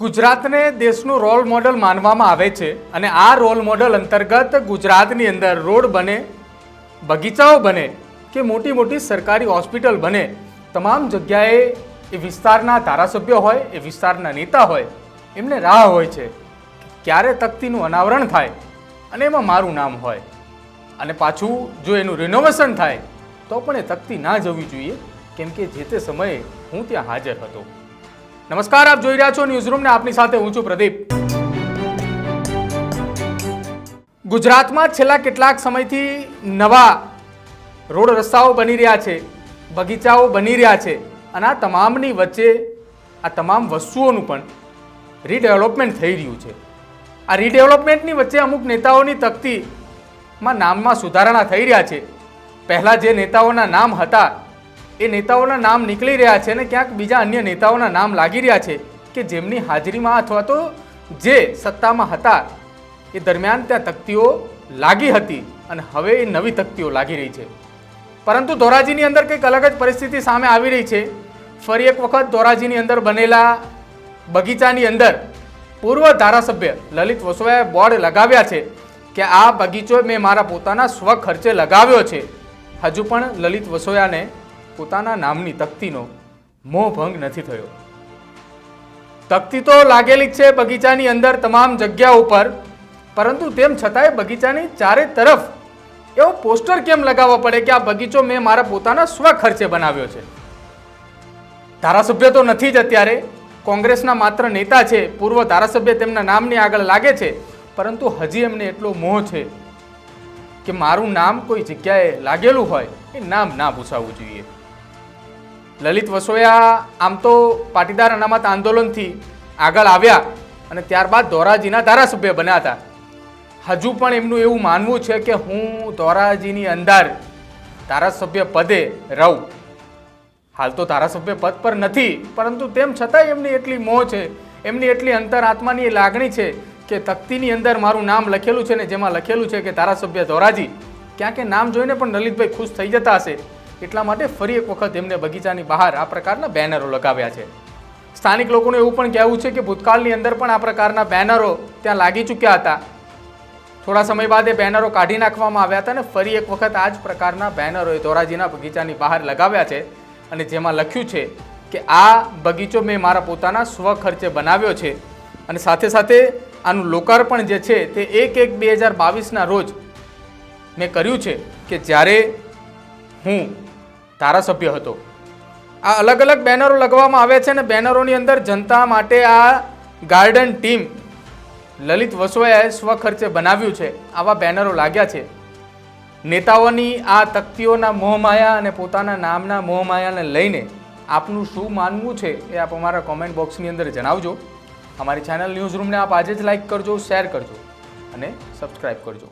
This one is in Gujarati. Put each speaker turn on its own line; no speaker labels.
ગુજરાતને દેશનું રોલ મોડલ માનવામાં આવે છે અને આ રોલ મોડલ અંતર્ગત ગુજરાતની અંદર રોડ બને, બગીચાઓ બને કે મોટી મોટી સરકારી હોસ્પિટલ બને, તમામ જગ્યાએ એ વિસ્તારના ધારાસભ્યો હોય, એ વિસ્તારના નેતા હોય, એમને રાહ હોય છે ક્યારે તકતીનું અનાવરણ થાય અને એમાં મારું નામ હોય. અને પાછું જો એનું રિનોવેશન થાય, તો પણ એ તકતી ના જવી જોઈએ, કેમ કે જે તે સમયે હું ત્યાં હાજર હતો. નમસ્કાર, આપ જોઈ રહ્યા છો ન્યૂઝરૂમ ને આપની સાથે હું છું પ્રદીપ. ગુજરાતમાં છેલ્લા કેટલાક સમયથી નવા રોડ રસ્તાઓ બની રહ્યા છે, બગીચાઓ બની રહ્યા છે અને આ તમામની વચ્ચે આ તમામ વસ્તુઓનું પણ રીડેવલપમેન્ટ થઈ રહ્યું છે. આ રીડેવલપમેન્ટની વચ્ચે અમુક નેતાઓની તકતીમાં નામમાં સુધારણા થઈ રહ્યા છે. પહેલાં જે નેતાઓના નામ હતા એ નેતાઓના નામ નીકળી રહ્યા છે અને ક્યાંક બીજા અન્ય નેતાઓના નામ લાગી રહ્યા છે કે જેમની હાજરીમાં અથવા તો જે સત્તામાં હતા, એ દરમિયાન ત્યાં તકતીઓ લાગી હતી અને હવે એ નવી તકતીઓ લાગી રહી છે. પરંતુ ધોરાજીની અંદર કંઈક અલગ જ પરિસ્થિતિ સામે આવી રહી છે. ફરી એક વખત ધોરાજીની અંદર બનેલા બગીચાની અંદર પૂર્વ ધારાસભ્ય લલિત વસવાએ બોર્ડ લગાવ્યા છે કે આ બગીચો મેં મારા પોતાના સ્વ ખર્ચે લગાવ્યો છે. હજુ પણ લલિત વસોયાને પોતાના નામની તકતીનો મોહભંગ નથી થયો. તકતી તો લાગેલી છે બગીચાની અંદર તમામ જગ્યા ઉપર પરંતુ તેમ છતાંય બગીચાની ચારે તરફ એવો પોસ્ટર કેમ લગાવવા પડે કે આ બગીચો મેં મારા પોતાના સ્વખર્ચે બનાવ્યો છે? ધારાસભ્ય તો નથી જ અત્યારે. કોંગ્રેસના માત્ર નેતા છે. પૂર્વ ધારાસભ્ય તેમના નામની આગળ લાગે છે, પરંતુ હજી એમને એટલો મોહ છે કે મારું નામ કોઈ જગ્યાએ લાગેલું હોય એ નામ ના પૂછાવવું જોઈએ. લલિત વસોયા આમ તો પાટીદાર અનામત આંદોલનથી આગળ આવ્યા અને ત્યારબાદ ધોરાજીના ધારાસભ્ય બન્યા હતા. હજુ પણ એમનું એવું માનવું છે કે હું ધોરાજીની અંદર ધારાસભ્ય પદે રહું. હાલ તો ધારાસભ્ય પદ પર નથી, પરંતુ તેમ છતાંય એમની એટલી મોહ છે, એમની એટલી અંતરાત્માની એ લાગણી છે કે તકતીની અંદર મારું નામ લખેલું છે ને જેમાં લખેલું છે કે ધારાસભ્ય ધોરાજી. ક્યાં કે નામ જોઈને પણ લલિતભાઈ ખુશ થઈ જતા હશે. એટલા માટે ફરી એક વખત એમને બગીચાની બહાર આ પ્રકારના બેનરો લગાવ્યા છે. સ્થાનિક લોકોનું એવું પણ કહેવું છે કે ભૂતકાળની અંદર પણ આ પ્રકારના બેનરો ત્યાં લાગી ચૂક્યા હતા. થોડા સમય બાદ એ બેનરો કાઢી નાખવામાં આવ્યા હતા અને ફરી એક વખત આ જ પ્રકારના બેનરો એ ધોરાજીના બગીચાની બહાર લગાવ્યા છે અને જેમાં લખ્યું છે કે આ બગીચો મેં મારા પોતાના સ્વ ખર્ચે બનાવ્યો છે અને સાથે સાથે આનું લોકાર્પણ જે છે તે એક એક બે હજાર બાવીસના રોજ મેં કર્યું છે કે જ્યારે હું ધારાસભ્ય હતો. આ અલગ અલગ બેનરો લગાવવામાં આવે છે અને બેનરોની અંદર જનતા માટે આ ગાર્ડન ટીમ લલિત વસોયાએ સ્વખર્ચે બનાવ્યું છે. આવા બેનરો લાગ્યા છે. નેતાઓની આ તકતીઓના મોહમાયા અને પોતાના નામના મોહમાયાને લઈને આપનું શું માનવું છે એ આપ અમારા કોમેન્ટ બોક્સની અંદર જણાવજો. અમારી ચેનલ ન્યૂઝ રૂમને આપ આજે જ લાઇક કરજો શેર કરજો અને સબસ્ક્રાઈબ કરજો.